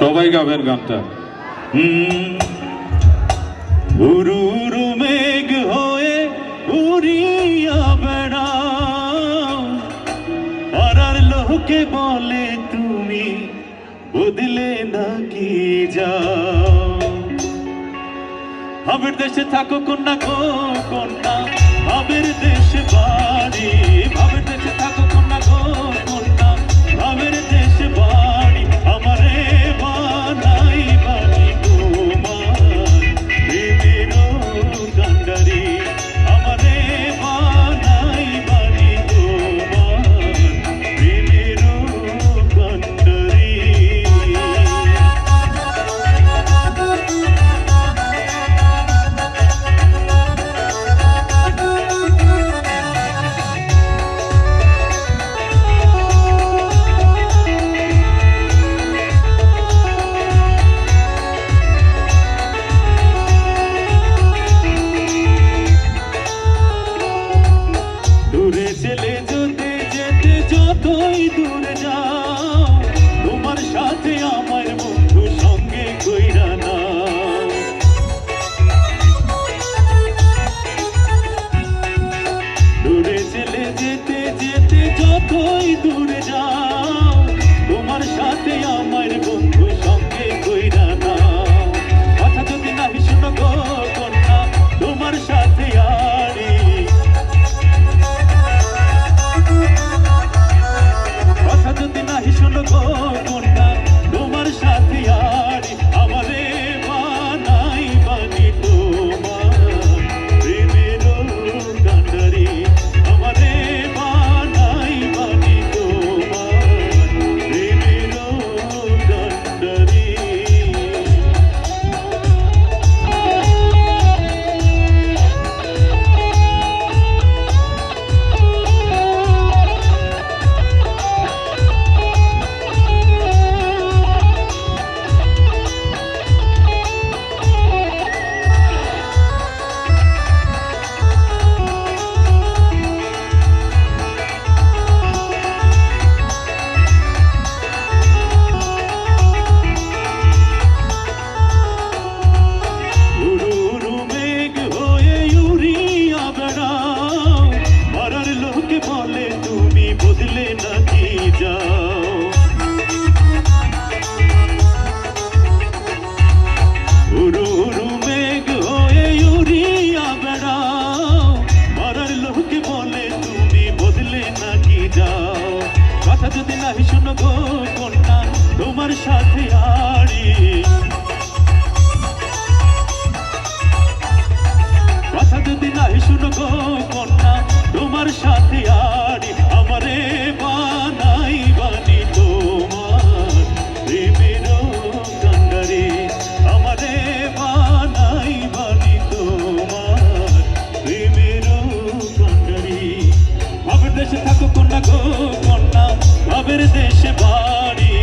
সবাই গাবেন গানটা। উরুরু মেঘ হয়ে উড়িয়া বেড়া পাড়ার লোকে বলে, তুমি বদলে নাকি যাও? আমার দেশে থাকো কোন কন্যা কোন শোনো গো কন্যা তোমার সাথে আড়ি? কথা যদি নাই শোনো গো কন্যা তোমার সাথে আড়ি? আমারে বানাই বানি তোমার প্রেমের কান্ডারে আমারে বানাই বানি তোমার প্রেমের কান্ডারে ভাবের দেশে থাকো কন্যা গো কন্যা বাবের দেশে বাড়ি